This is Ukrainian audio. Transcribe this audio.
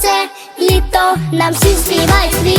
Сонце, літо, нам всі співають вліво